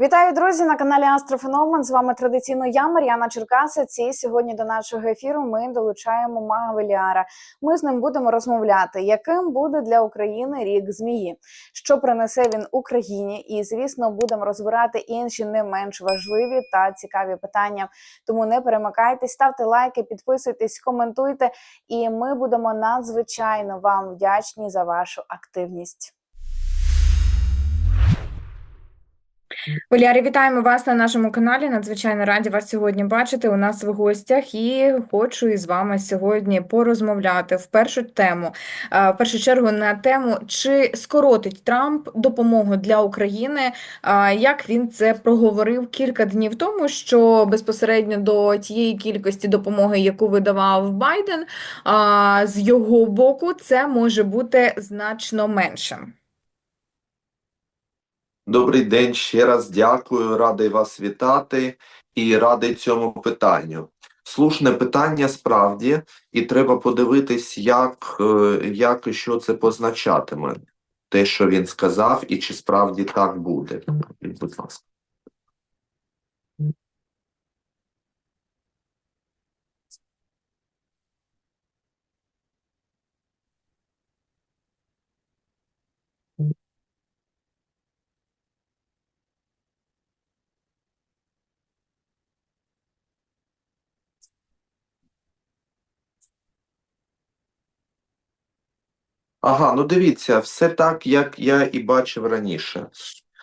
Вітаю, друзі, на каналі Астрофеномен. З вами традиційно я, Мар'яна Черкасець. І сьогодні до нашого ефіру ми долучаємо мага Веліара. Ми з ним будемо розмовляти, яким буде для України рік змії, що принесе він Україні, і звісно, будемо розбирати інші не менш важливі та цікаві питання. Тому не перемикайтесь, ставте лайки, підписуйтесь, коментуйте, і ми будемо надзвичайно вам вдячні за вашу активність. Валярі, вітаємо вас на нашому каналі. Надзвичайно раді вас сьогодні бачити у нас в гостях і хочу із вами сьогодні порозмовляти в першу тему, е, в першу чергу на тему, чи скоротить Трамп допомогу для України, е, як він це проговорив кілька днів тому, що безпосередньо до тієї кількості допомоги, яку видавав Байден, е, з його боку, це може бути значно меншим. Добрий день, ще раз дякую, радий вас вітати і радий цьому питанню. Слушне питання справді, і треба подивитись, як, е, як і що це позначатиме, те, що він сказав, і чи справді так буде. Будь ласка. Ага, ну дивіться, все так, як я і бачив раніше.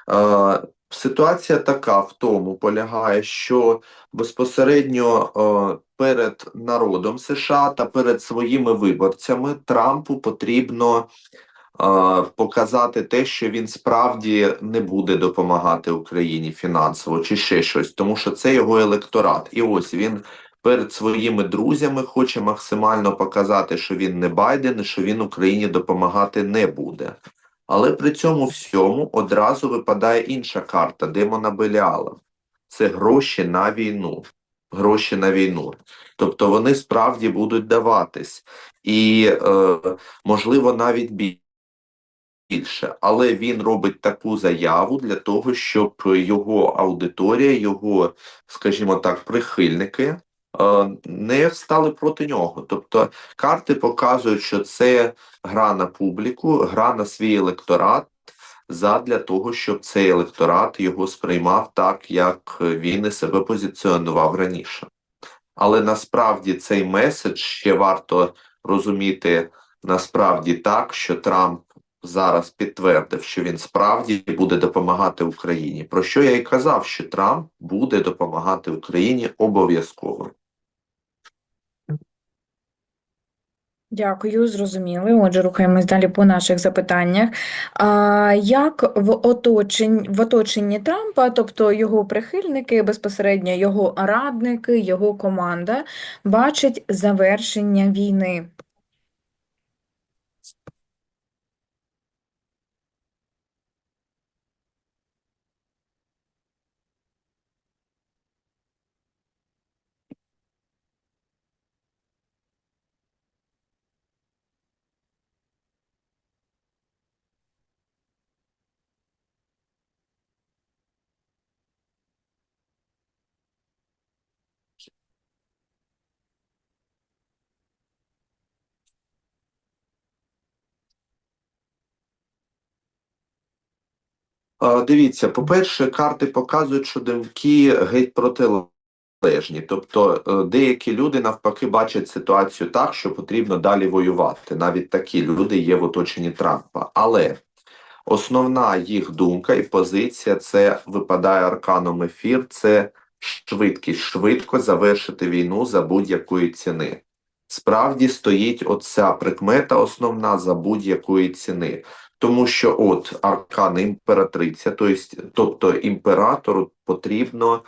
Е, ситуація така в тому полягає, що безпосередньо е, перед народом США та перед своїми виборцями Трампу потрібно е, показати те, що він справді не буде допомагати Україні фінансово чи ще щось, тому що це його електорат. І ось він перед своїми друзями хоче максимально показати, що він не Байден, що він Україні допомагати не буде. Але при цьому всьому одразу випадає інша карта демона Беліала. Це гроші на війну. Гроші на війну. Тобто вони справді будуть даватись. І, е, можливо, навіть більше. Але він робить таку заяву для того, щоб його аудиторія, його, скажімо так, прихильники не стали проти нього. Тобто карти показують, що це гра на публіку, гра на свій електорат задля того, щоб цей електорат його сприймав так, як він і себе позиціонував раніше. Але насправді цей меседж ще варто розуміти насправді так, що Трамп зараз підтвердив, що він справді буде допомагати Україні. Про що я і казав, що Трамп буде допомагати Україні обов'язково. Дякую, зрозуміли. Отже, рухаємось далі по наших запитаннях. А, як в оточенні, в оточенні Трампа, тобто його прихильники, безпосередньо його радники, його команда, бачать завершення війни? Дивіться, по-перше, карти показують, що думки геть протилежні. Тобто е, деякі люди навпаки бачать ситуацію так, що потрібно далі воювати. Навіть такі люди є в оточенні Трампа. Але основна їх думка і позиція це випадає арканом ефір, це швидкість, швидко завершити війну за будь-якої ціни. Справді стоїть оця прикмета основна за будь-якої ціни. Тому що от аркан імператриця, тобто, тобто імператору потрібно,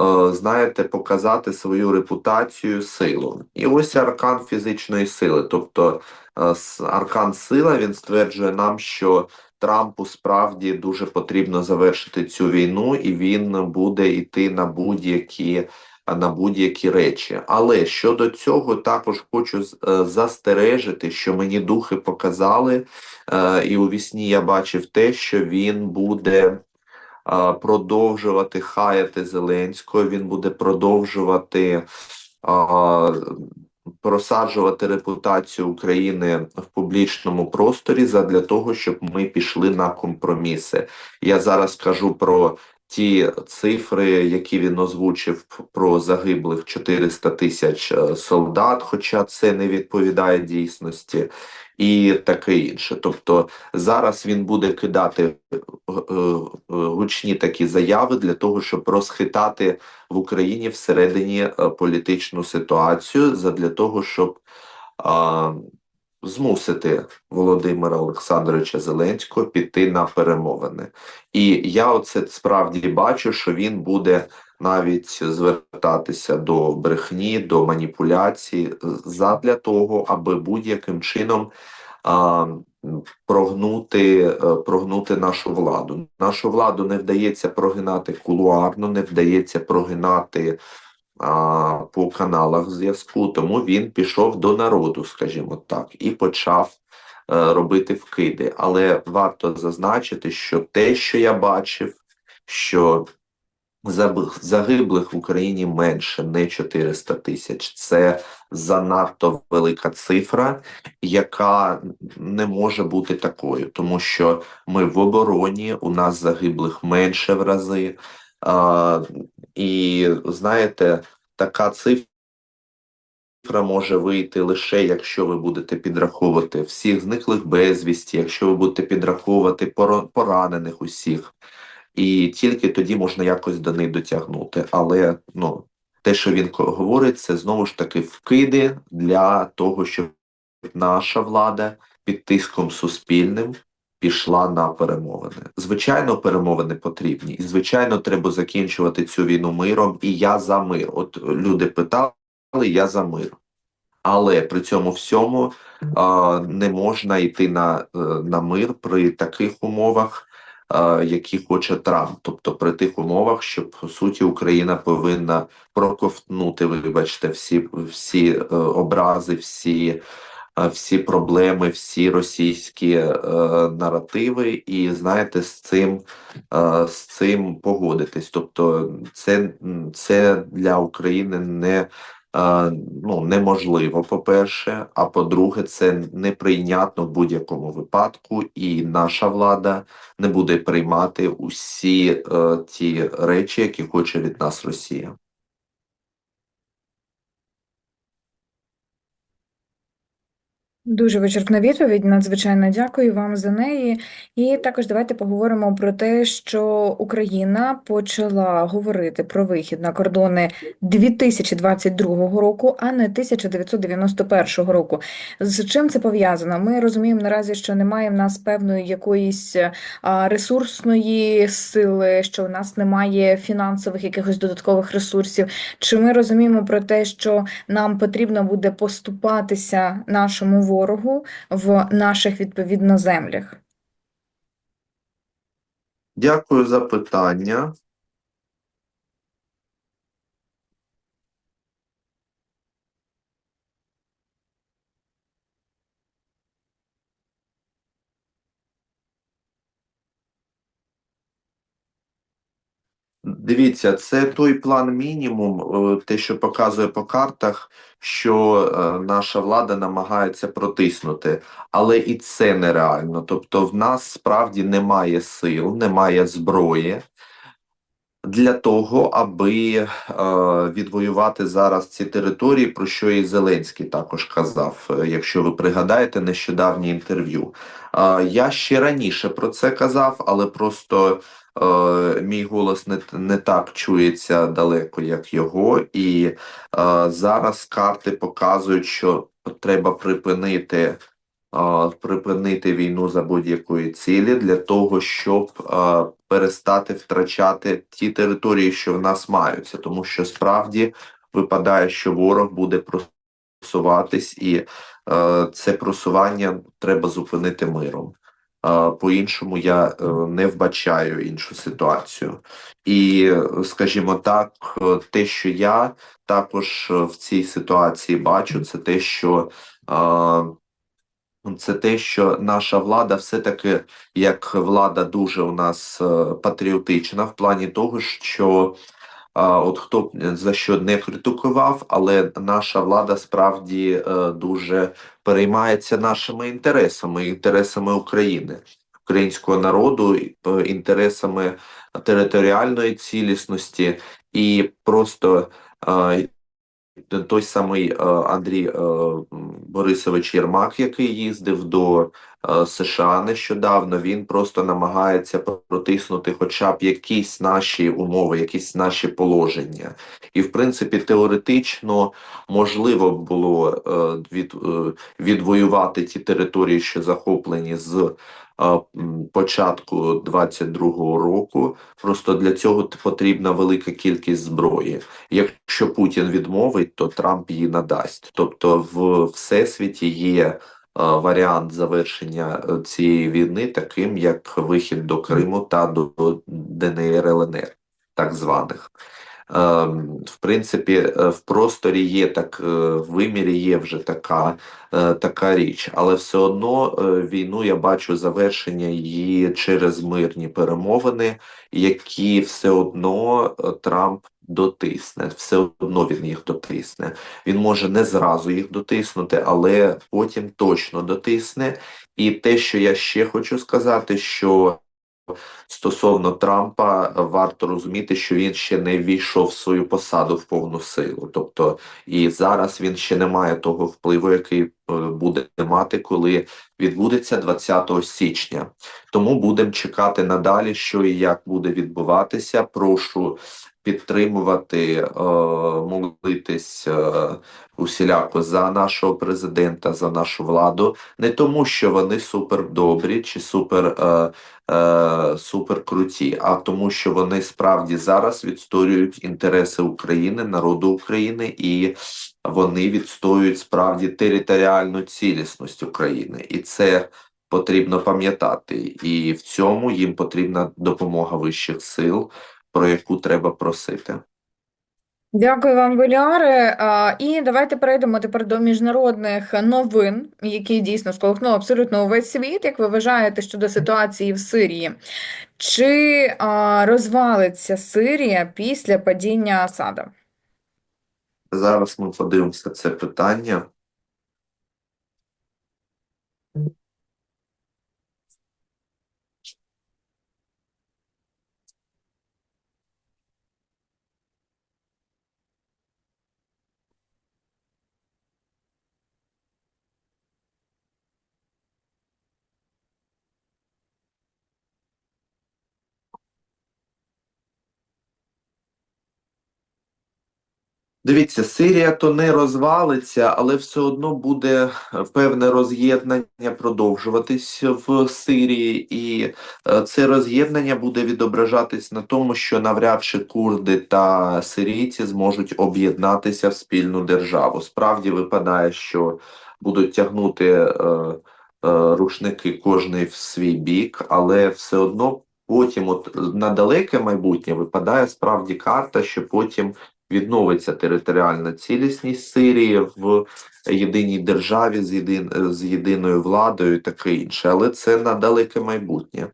е, знаєте, показати свою репутацію, силу. І ось аркан фізичної сили, тобто е, аркан сила, він стверджує нам, що Трампу справді дуже потрібно завершити цю війну, і він буде йти на будь-які на будь-які речі. Але щодо цього також хочу е, застережити, що мені духи показали, е, і у вісні я бачив те, що він буде продовжувати хаяти Зеленського, він буде продовжувати а, просаджувати репутацію України в публічному просторі задля того, щоб ми пішли на компроміси. Я зараз кажу про ті цифри, які він озвучив про загиблих 400 тисяч е, солдат, хоча це не відповідає дійсності, і таке інше. Тобто зараз він буде кидати е, е, гучні такі заяви для того, щоб розхитати в Україні всередині політичну ситуацію, задля того, щоб змусити Володимира Олександровича Зеленського піти на перемовини. І я оце справді бачу, що він буде навіть звертатися до брехні, до маніпуляцій е, задля того, аби будь-яким чином а, прогнути, е, прогнути нашу владу. Нашу владу не вдається прогинати кулуарно, не вдається прогинати по каналах зв'язку, тому він пішов до народу, скажімо так, і почав е, робити вкиди. Але варто зазначити, що те, що я бачив, що загиблих в Україні менше, не 400 тисяч. Це занадто велика цифра, яка не може бути такою, тому що ми в обороні, у нас загиблих менше в рази. І знаєте, така цифра може вийти лише якщо ви будете підраховувати всіх зниклих безвісті, якщо ви будете підраховувати поранених усіх, і тільки тоді можна якось до них дотягнути. Але ну, те, що він говорить, це знову ж таки вкиди для того, щоб наша влада під тиском суспільним пішла на перемовини. Звичайно, перемовини потрібні, і звичайно, треба закінчувати цю війну миром. І я за мир. От люди питали, я за мир. Але при цьому всьому а, не можна йти на, е, на мир при таких умовах, а, які хоче Трамп. Тобто при тих умовах, що по суті Україна повинна проковтнути, вибачте, всі, всі е, образи, всі е, всі проблеми, всі російські е, наративи, і знаєте, з цим, е, з цим погодитись. Тобто, це, це для України не, е, ну, неможливо, по-перше, а по-друге, це неприйнятно в будь-якому випадку, і наша влада не буде приймати усі е, ті речі, які хоче від нас Росія. Дуже вичерпна відповідь. Надзвичайно дякую вам за неї. І також давайте поговоримо про те, що Україна почала говорити про вихід на кордони 2022 року, а не 1991 року. З чим це пов'язано? Ми розуміємо наразі, що немає в нас певної якоїсь ресурсної сили, що у нас немає фінансових якихось додаткових ресурсів. Чи ми розуміємо про те, що нам потрібно буде поступатися нашому ворогу в наших відповідно землях? Дякую за питання. Дивіться, це той план мінімум, е, те, що показує по картах, що е, наша влада намагається протиснути, але і це нереально. Тобто, в нас справді немає сил, немає зброї для того, аби е, відвоювати зараз ці території, про що і Зеленський також казав, якщо ви пригадаєте нещодавнє інтерв'ю. Я ще раніше про це казав, але просто е, мій голос не, не так чується далеко, як його, і е, зараз карти показують, що треба припинити. е, Припинити війну за будь-якої цілі для того, щоб е, перестати втрачати ті території, що в нас маються, тому що справді випадає, що ворог буде просуватись, і е, це просування треба зупинити миром. По-іншому я е, не вбачаю іншу ситуацію. І, е, скажімо так, е, те, що я також в цій ситуації бачу, це те, що це те, що наша влада все-таки як влада дуже у нас патріотична в плані того, що от хто б за що не критикував, але наша влада справді е, дуже переймається нашими інтересами, інтересами України, українського народу, е, інтересами територіальної цілісності і просто. е, той самий е, Андрій е, Борисович Єрмак, який їздив до е, США нещодавно, він просто намагається протиснути хоча б якісь наші умови, якісь наші положення. І, в принципі, теоретично можливо було е, від, е, відвоювати ті території, що захоплені з е, початку 22-го року. Просто для цього потрібна велика кількість зброї. Якщо Путін відмовить, то Трамп її надасть. Тобто, в всесвіті є е, варіант завершення е, цієї війни, таким як вихід до Криму та до ДНР ЛНР, так званих. Ем, В принципі, е, в просторі є так, е, в вимірі є вже така, е, така річ, але все одно е, війну я бачу завершення її через мирні перемовини, які все одно е, Трамп дотисне, все одно він їх дотисне. Він може не зразу їх дотиснути, але потім точно дотисне. І те, що я ще хочу сказати, що стосовно Трампа варто розуміти, що він ще не ввійшов в свою посаду в повну силу. Тобто, і зараз він ще не має того впливу, який е, буде мати, коли відбудеться 20 січня. Тому будемо чекати надалі, що і як буде відбуватися. Прошу підтримувати, е, молитись е, усіляко за нашого президента, за нашу владу, не тому, що вони супер добрі чи супер. Е, супер круті, а тому, що вони справді зараз відстоюють інтереси України, народу України, і вони відстоюють справді територіальну цілісність України, і це потрібно пам'ятати. І в цьому їм потрібна допомога вищих сил, про яку треба просити. Дякую вам, Беляре. І давайте перейдемо тепер до міжнародних новин, які дійсно сколихнули абсолютно увесь світ. Як ви вважаєте щодо ситуації в Сирії? Чи розвалиться Сирія після падіння Асада? Зараз ми подивимося це питання. Дивіться, Сирія то не розвалиться, але все одно буде е, певне роз'єднання продовжуватись в Сирії, і е, це роз'єднання буде відображатись на тому, що навряд чи курди та сирійці зможуть об'єднатися в спільну державу. Справді випадає, що будуть тягнути е, е, рушники кожний в свій бік, але все одно потім, от на далеке майбутнє, випадає справді карта, що потім відновиться територіальна цілісність Сирії в єдиній державі з, єдин, з єдиною владою і таке інше, але це на далеке майбутнє.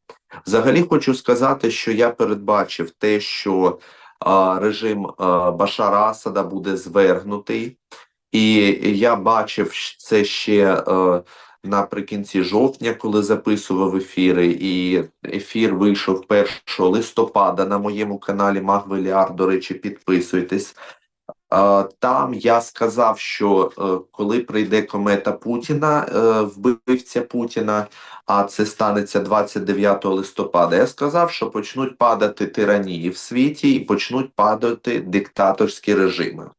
Взагалі хочу сказати, що я передбачив те, що а, режим а, Башара Асада буде звергнутий, і я бачив це ще е, наприкінці жовтня, коли записував ефіри, і ефір вийшов 1 листопада на моєму каналі Магвеліар. До речі, підписуйтесь. Там я сказав, що е, коли прийде комета Путіна, е, вбивця Путіна, а це станеться 29 листопада, я сказав, що почнуть падати тиранії в світі і почнуть падати диктаторські режими.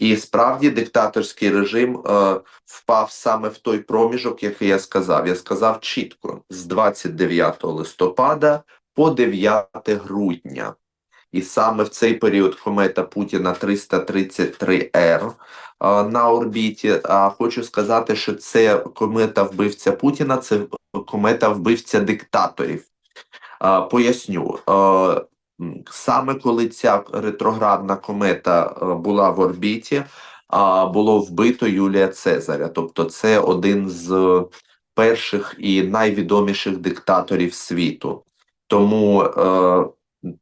І справді диктаторський режим е, впав саме в той проміжок, який я сказав. Я сказав чітко: з 29 листопада по 9 грудня. І саме в цей період комета Путіна 333Р е, на орбіті. А хочу сказати, що це комета вбивця Путіна, це комета вбивця диктаторів. Е, Поясню. Е, Саме коли ця ретроградна комета е, була в орбіті, а, було вбито Юлія Цезаря. Тобто, це один з перших і найвідоміших диктаторів світу. Тому е,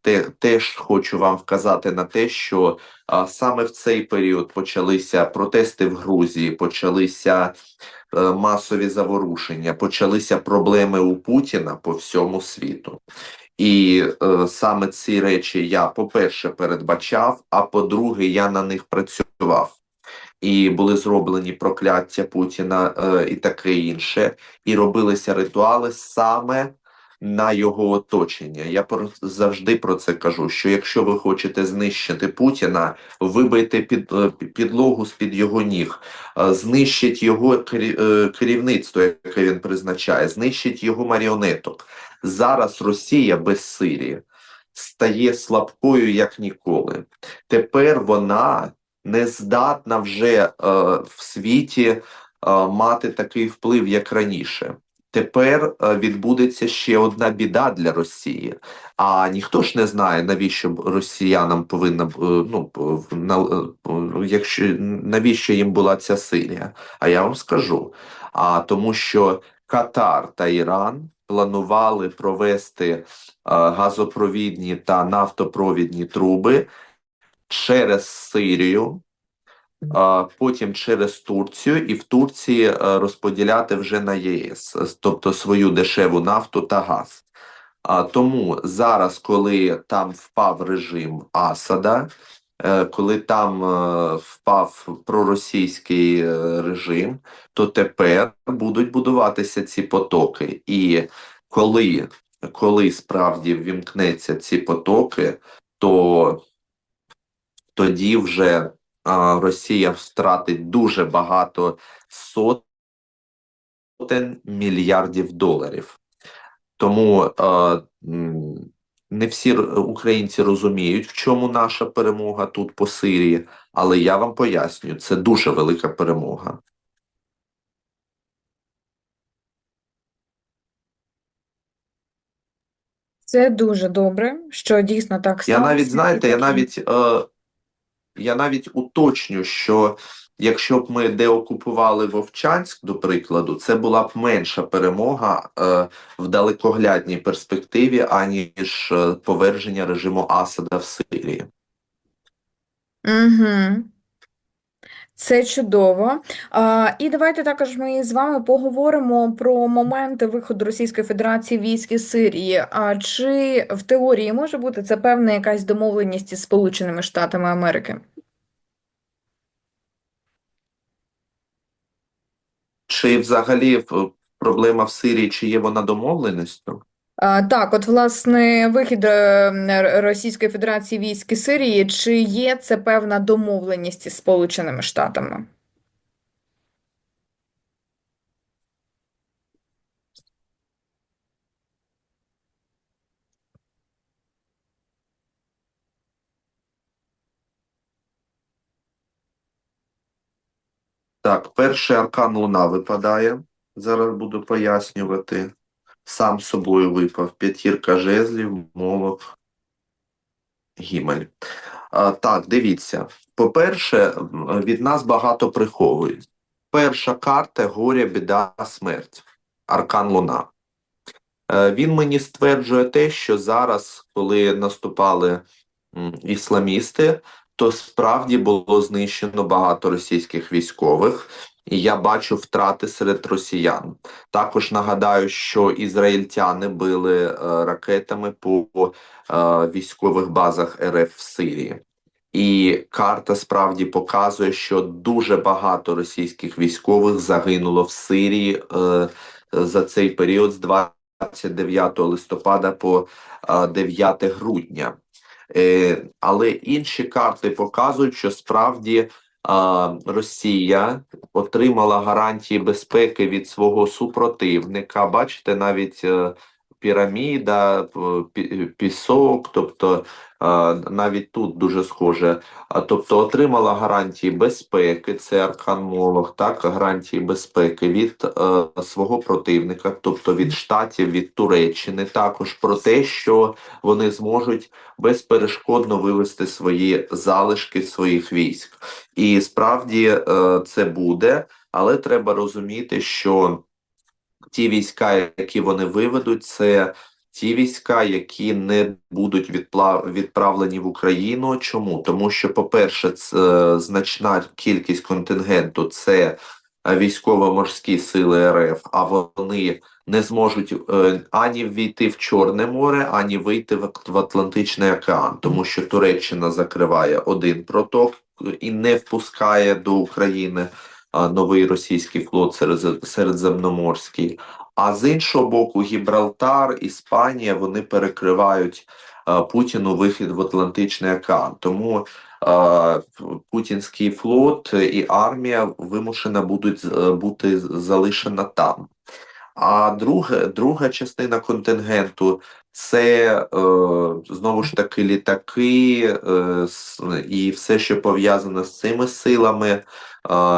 те, теж хочу вам вказати на те, що а, саме в цей період почалися протести в Грузії, почалися е, масові заворушення, почалися проблеми у Путіна по всьому світу. І е, саме ці речі я, по-перше, передбачав, а по-друге, я на них працював. І були зроблені прокляття Путіна е, і таке інше, і робилися ритуали саме на його оточення. Я про завжди про це кажу: що якщо ви хочете знищити Путіна, вибийте під е, підлогу з під його ніг, е, знищить його е, керівництво, яке він призначає, знищить його маріонеток. Зараз Росія без Сирії стає слабкою як ніколи. Тепер вона не здатна вже е, в світі е, мати такий вплив, як раніше. Тепер е, відбудеться ще одна біда для Росії. А ніхто ж не знає, навіщо росіянам повинна е, ну, е, якщо навіщо їм була ця Сирія. А я вам скажу. А тому, що Катар та Іран планували провести е, газопровідні та нафтопровідні труби через Сирію, потім через Турцію, і в Турції е, розподіляти вже на ЄС, тобто свою дешеву нафту та газ. Тому зараз, коли там впав режим Асада, коли там е, впав проросійський е, режим, то тепер будуть будуватися ці потоки. І коли, коли справді вімкнеться ці потоки, то тоді вже Росія втратить дуже багато сотень мільярдів доларів. Тому е, не всі українці розуміють, в чому наша перемога тут по Сирії, але я вам пояснюю, це дуже велика перемога. Це дуже добре, що дійсно так Я навіть, знаєте, я навіть, е, я навіть уточню, що якщо б ми деокупували Вовчанськ, до прикладу, це була б менша перемога е, в далекоглядній перспективі, аніж е, поверження режиму Асада в Сирії. Угу. Це чудово. А, і давайте також ми з вами поговоримо про моменти виходу Російської Федерації військ із Сирії. А чи в теорії може бути це певна якась домовленість із Сполученими Штатами Америки? Чи взагалі проблема в Сирії, чи є вона домовленістю? Так, от власне вихід е, Російської Федерації військ Сирії, чи є це певна домовленість із Сполученими Штатами? Так, перший аркан Луна випадає. Зараз буду пояснювати. Сам собою випав. П'ятірка жезлів, молот, гімель. А, так, дивіться. По-перше, від нас багато приховують. Перша карта горе, біда, смерть. Аркан Луна. Е, Він мені стверджує те, що зараз, коли наступали ісламісти, то справді було знищено багато російських військових, і я бачу втрати серед росіян. Також нагадаю, що ізраїльтяни били е, ракетами по е, військових базах РФ в Сирії. І карта справді показує, що дуже багато російських військових загинуло в Сирії е, за цей період з 29 листопада по е, 9 грудня. Е, але інші карти показують, що справді Росія отримала гарантії безпеки від свого супротивника. Бачите, навіть е, піраміда, пісок, тобто е, навіть тут дуже схоже. Тобто отримала гарантії безпеки, це Аркан так, гарантії безпеки від е, свого противника, тобто від Штатів, від Туреччини, також про те, що вони зможуть безперешкодно вивести свої залишки своїх військ. І справді е, це буде, але треба розуміти, що ті війська, які вони виведуть, це ті війська, які не будуть відправлені в Україну. Чому? Тому що, по-перше, це значна кількість контингенту це е, військово-морські сили РФ, а вони не зможуть е, ані ввійти в Чорне море, ані вийти в, Атлантичний океан, тому що Туреччина закриває один проток е, і не впускає до України новий російський флот середземноморський. А з іншого боку, Гібралтар, Іспанія вони перекривають Путіну вихід в Атлантичний океан. Тому путінський флот і армія вимушена будуть е, бути залишена там. А друге, друга частина контингенту це е, знову ж таки літаки е, і все, що пов'язане з цими силами,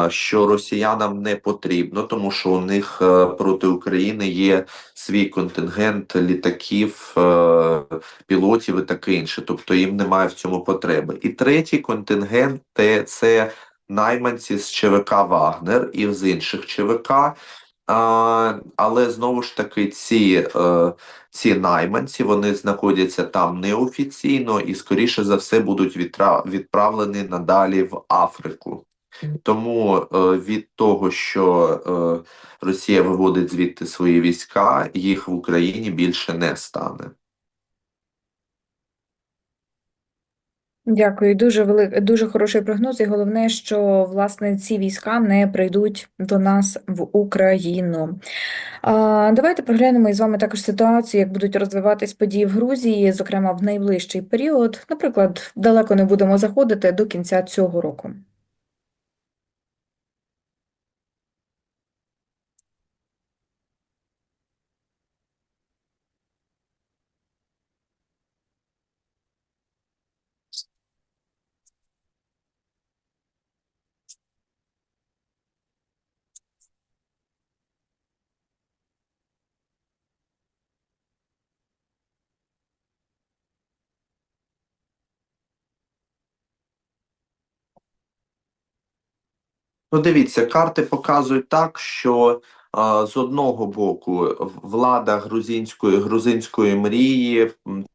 що росіянам не потрібно, тому що у них е, проти України є свій контингент літаків, е, пілотів і таке інше. Тобто їм немає в цьому потреби. І третій контингент це найманці з ЧВК Вагнер і з інших ЧВК. Але знову ж таки, ці, е, ці найманці вони знаходяться там неофіційно і, скоріше за все, будуть відправлені надалі в Африку. Тому е, від того, що е, Росія виводить звідти свої війська, їх в Україні більше не стане. Дякую, дуже велик, дуже хороший прогноз. І головне, що власне ці війська не прийдуть до нас в Україну. А, давайте проглянемо із вами також ситуацію, як будуть розвиватись події в Грузії, зокрема в найближчий період. Наприклад, далеко не будемо заходити до кінця цього року. Ну, дивіться, карти показують так, що а, з одного боку влада грузинської грузинської мрії,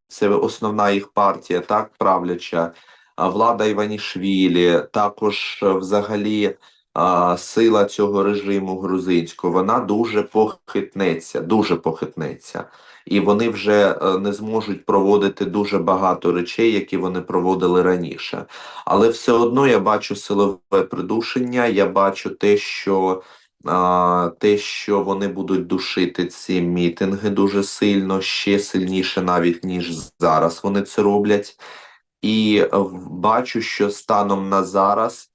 це основна їх партія, так правляча, влада Іванішвілі, також е, взагалі а, сила цього режиму грузинського, вона дуже похитнеться, дуже похитнеться. І вони вже е, не зможуть проводити дуже багато речей, які вони проводили раніше. Але все одно я бачу силове придушення, я бачу те, що, те, що вони будуть душити ці мітинги дуже сильно, ще сильніше навіть, ніж зараз вони це роблять. І е, бачу, що станом на зараз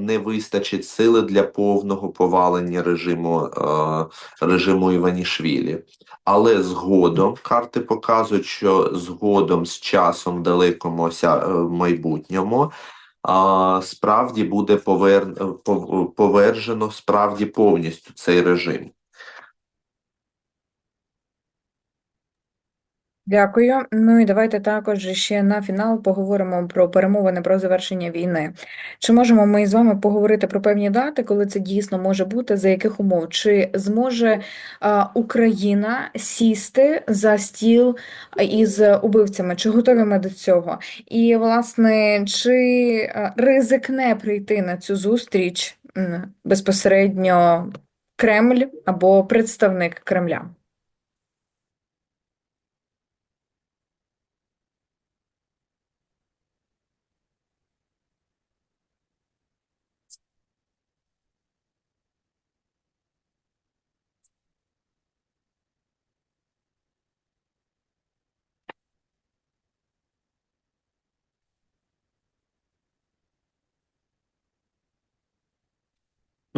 не вистачить сили для повного повалення режиму, режиму Іванішвілі. Але згодом карти показують, що згодом з часом в далекому е, майбутньому справді буде повер... повержено справді повністю цей режим. Дякую. Ну і давайте також ще на фінал поговоримо про перемовини про завершення війни. Чи можемо ми з вами поговорити про певні дати, коли це дійсно може бути, за яких умов? Чи зможе а, Україна сісти за стіл із убивцями? Чи готові ми до цього? І, власне, чи ризикне прийти на цю зустріч безпосередньо Кремль або представник Кремля?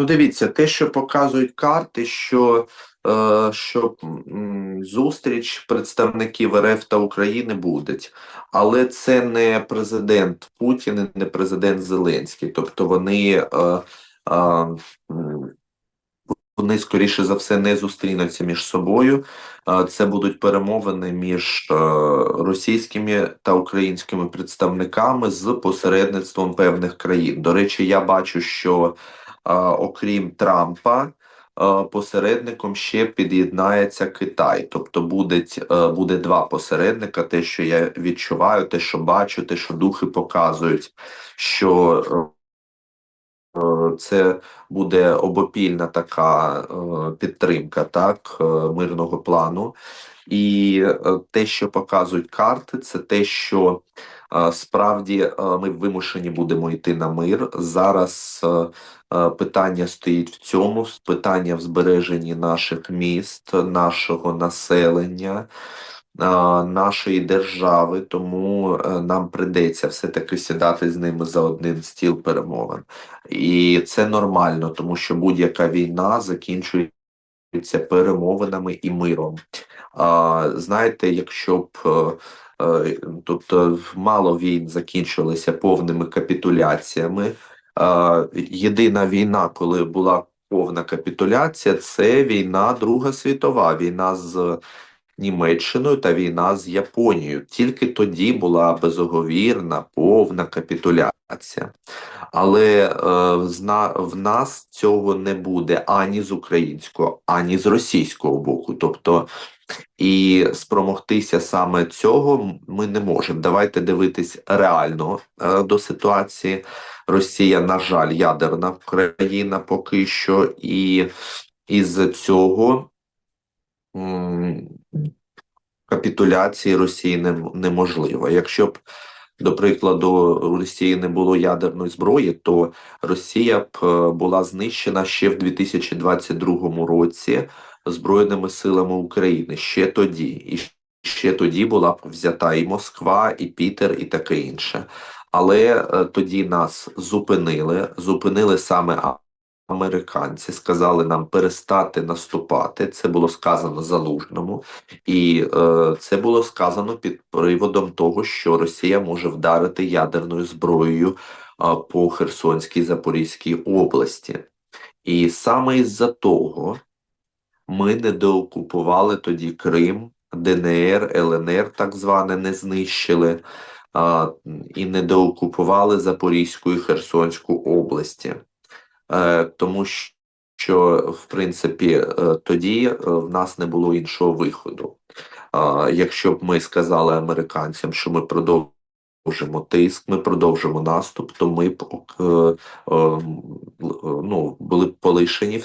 Ну, дивіться, те, що показують карти, що, е, що м, зустріч представників РФ та України буде, але це не президент Путін, не президент Зеленський. Тобто вони, е, е, вони скоріше за все не зустрінуться між собою. Е, Це будуть перемовини між е, російськими та українськими представниками з посередництвом певних країн. До речі, я бачу, що окрім Трампа, посередником ще під'єднається Китай. Тобто буде, е, буде два посередника, те, що я відчуваю, те, що бачу, те, що духи показують, що е, це буде обопільна така е, підтримка так, мирного плану. І те, що показують карти, це те, що справді ми вимушені будемо йти на мир. Зараз е, е, питання стоїть в цьому: питання в збереженні наших міст, нашого населення, нашої держави. Тому е, нам придеться все-таки сідати з ними за один стіл перемовин. І це нормально, тому що будь-яка війна закінчується перемовинами і миром. А, знаєте, якщо б е, е, е, мало війн закінчилися повними капітуляціями. А, єдина війна, коли була повна капітуляція, це війна Друга світова, війна з Німеччиною та війна з Японією. Тільки тоді була безоговірна повна капітуляція. Але е, в нас цього не буде ані з українського, ані з російського боку. Тобто і спромогтися саме цього ми не можемо. Давайте дивитись реально е, до ситуації. Росія, на жаль, ядерна країна поки що, і із цього капітуляції Росії не, неможливо. Якщо б, до прикладу, у Росії не було ядерної зброї, то Росія б е, була знищена ще в 2022 році Збройними силами України ще тоді, і ще тоді була б взята і Москва, і Пітер, і таке інше. Але е, тоді нас зупинили, зупинили саме американці, сказали нам перестати наступати. Це було сказано залужному, і е, це було сказано під приводом того, що Росія може вдарити ядерною зброєю а, по Херсонській Запорізькій області. І саме із-за того ми не доокупували тоді Крим, ДНР, ЛНР, так зване, не знищили, а, і не доокупували Запорізьку і Херсонську області. Е, тому що, в принципі, е, тоді е, в нас не було іншого виходу. Якщо б ми сказали американцям, що ми продовжимо тиск, ми продовжимо наступ, то ми б ну, були б полишені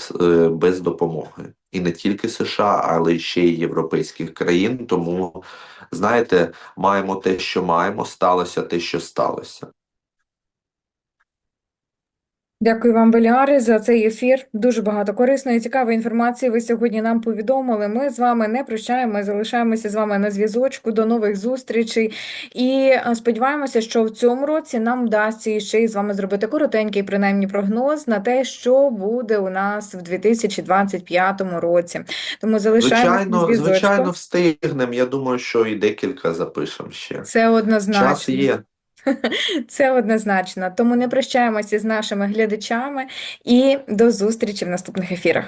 без допомоги. І не тільки США, але ще й європейських країн. Тому, знаєте, маємо те, що маємо, сталося те, що сталося. Дякую вам, Беліари, за цей ефір. Дуже багато корисної, цікавої інформації ви сьогодні нам повідомили. Ми з вами не прощаємо, залишаємося з вами на зв'язочку. До нових зустрічей. І сподіваємося, що в цьому році нам вдасться ще й з вами зробити коротенький, принаймні, прогноз на те, що буде у нас в 2025 році. Тому залишаємося на Звичайно, зв'язочку. звичайно, встигнемо. Я думаю, що і декілька запишемо ще. Це однозначно. Час є. Це однозначно. Тому не прощаємося з нашими глядачами і до зустрічі в наступних ефірах.